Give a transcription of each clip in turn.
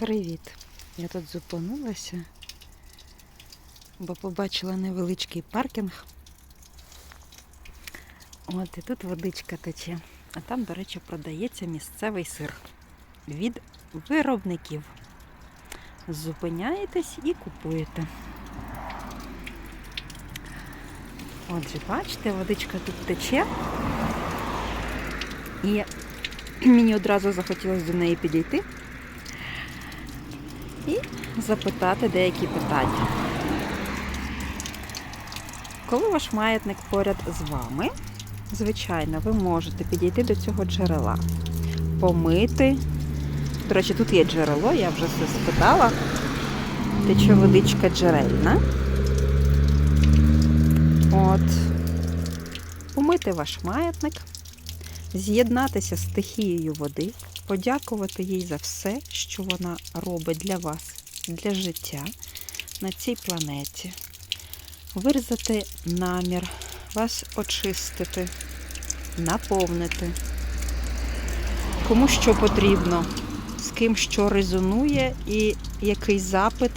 Привіт! Я тут зупинилася, бо побачила невеличкий паркінг. От і тут водичка тече. А там, до речі, продається місцевий сир від виробників. Зупиняєтесь і купуєте. Отже, бачите, водичка тут тече. І мені одразу захотілося до неї підійти і запитати деякі питання. Коли ваш маятник поряд з вами, звичайно, ви можете підійти до цього джерела, помити. До речі, тут є джерело, я вже все спитала. Тече водичка джерельна. От. Помити ваш маятник, з'єднатися з стихією води, подякувати їй за все, що вона робить для вас, для життя на цій планеті. Виразити намір, вас очистити, наповнити. Кому що потрібно, з ким що резонує і який запит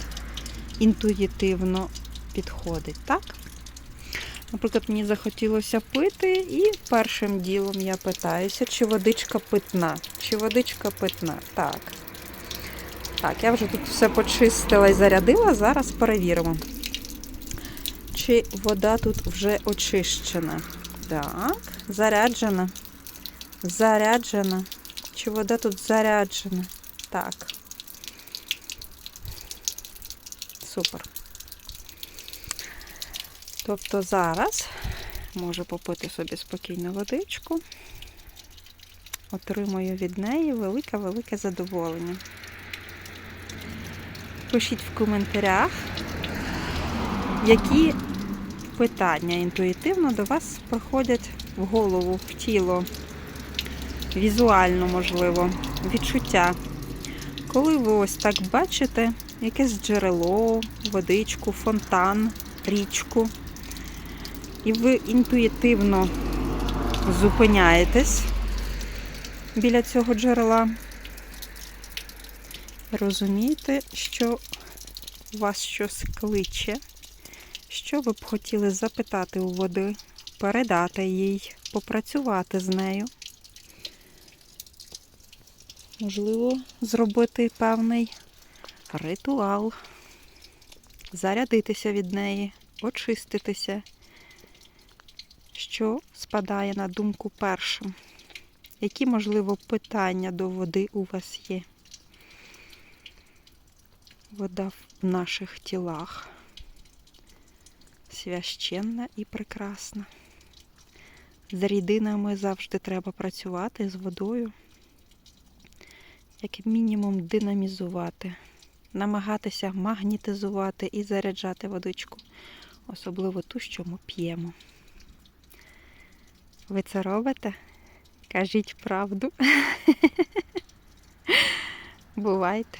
інтуїтивно підходить, так? Наприклад, мені захотілося пити, і першим ділом я питаюся, чи водичка питна. Чи водичка питна? Так. Так, я вже тут все почистила і зарядила. Зараз перевіримо. Чи вода тут вже очищена? Так, заряджена. Заряджена. Чи вода тут заряджена? Так. Супер. Тобто зараз можу попити собі спокійно водичку, отримую від неї велике-велике задоволення. Пишіть в коментарях, які питання інтуїтивно до вас приходять в голову, в тіло, візуально, можливо, відчуття. Коли ви ось так бачите якесь джерело, водичку, фонтан, річку, і ви інтуїтивно зупиняєтесь біля цього джерела, розумієте, що вас щось кличе, що ви б хотіли запитати у води, передати їй, попрацювати з нею. Можливо, зробити певний ритуал, зарядитися від неї, очиститися що спадає на думку першим? Які, можливо, питання до води у вас є? Вода в наших тілах священна і прекрасна. З рідинами завжди треба працювати з водою, як мінімум динамізувати, намагатися магнітизувати і заряджати водичку, особливо ту, що ми п'ємо. Ви це робите? Кажіть правду. Бувайте.